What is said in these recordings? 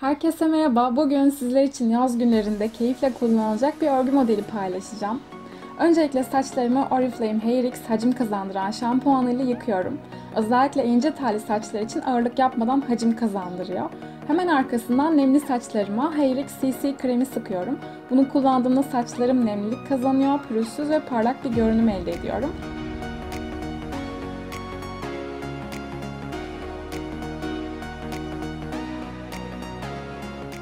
Herkese merhaba. Bugün sizler için yaz günlerinde keyifle kullanılacak bir örgü modeli paylaşacağım. Öncelikle saçlarımı Oriflame Hair X hacim kazandıran şampuanıyla yıkıyorum. Özellikle ince telli saçlar için ağırlık yapmadan hacim kazandırıyor. Hemen arkasından nemli saçlarıma Hair X CC kremi sıkıyorum. Bunu kullandığımda saçlarım nemlilik kazanıyor, pürüzsüz ve parlak bir görünüm elde ediyorum.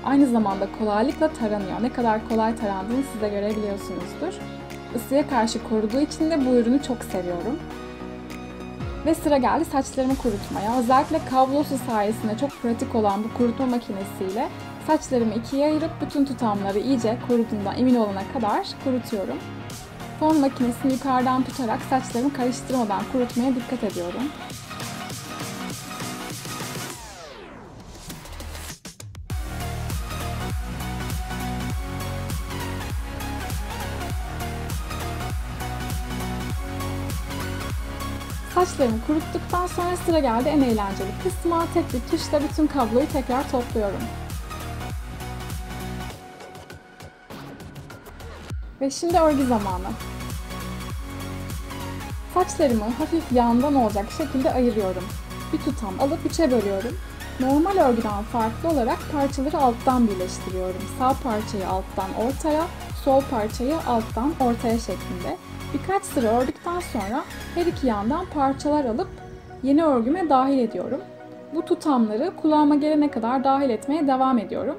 Aynı zamanda kolaylıkla taranıyor. Ne kadar kolay tarandığını size görebiliyorsunuzdur. Isıya karşı koruduğu için de bu ürünü çok seviyorum. Ve sıra geldi saçlarımı kurutmaya. Özellikle kablosu sayesinde çok pratik olan bu kurutma makinesiyle saçlarımı ikiye ayırıp bütün tutamları iyice kuruduğundan emin olana kadar kurutuyorum. Fon makinesini yukarıdan tutarak saçlarımı karıştırmadan kurutmaya dikkat ediyorum. Saçlarımı kuruttuktan sonra sıra geldi en eğlenceli kısma. Tek bir tuşla bütün kabloyu tekrar topluyorum. Ve şimdi örgü zamanı. Saçlarımı hafif yandan olacak şekilde ayırıyorum. Bir tutam alıp üçe bölüyorum. Normal örgüden farklı olarak parçaları alttan birleştiriyorum. Sağ parçayı alttan ortaya, sol parçayı alttan ortaya şeklinde. Birkaç sıra ördükten sonra her iki yandan parçalar alıp yeni örgüme dahil ediyorum. Bu tutamları kulağıma gelene kadar dahil etmeye devam ediyorum.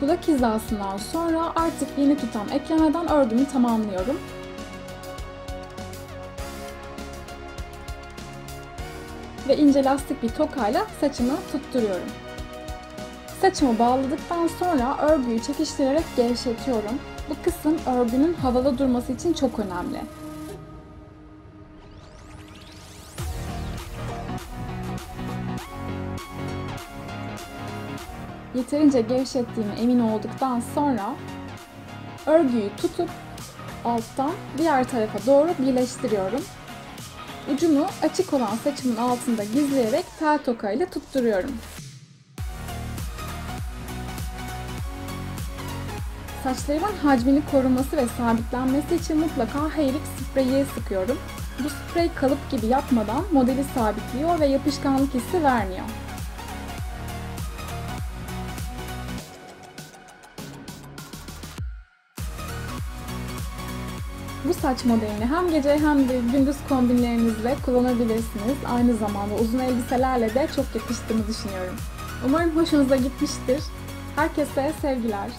Kulak hizasından sonra artık yeni tutam eklemeden örgümü tamamlıyorum. Ve ince lastik bir tokayla saçımı tutturuyorum. Saçımı bağladıktan sonra örgüyü çekiştirerek gevşetiyorum. Bu kısım örgünün havalı durması için çok önemli. Yeterince gevşettiğime emin olduktan sonra örgüyü tutup alttan diğer tarafa doğru birleştiriyorum Ucunu açık olan saçımın altında gizleyerek tel toka ile tutturuyorum. Saçlarımın hacmini koruması ve sabitlenmesi için mutlaka Hairix spreyi sıkıyorum. Bu sprey kalıp gibi yapmadan modeli sabitliyor ve yapışkanlık hissi vermiyor. Bu saç modelini hem gece hem de gündüz kombinlerinizle kullanabilirsiniz. Aynı zamanda uzun elbiselerle de çok yakıştığını düşünüyorum. Umarım hoşunuza gitmiştir. Herkese sevgiler.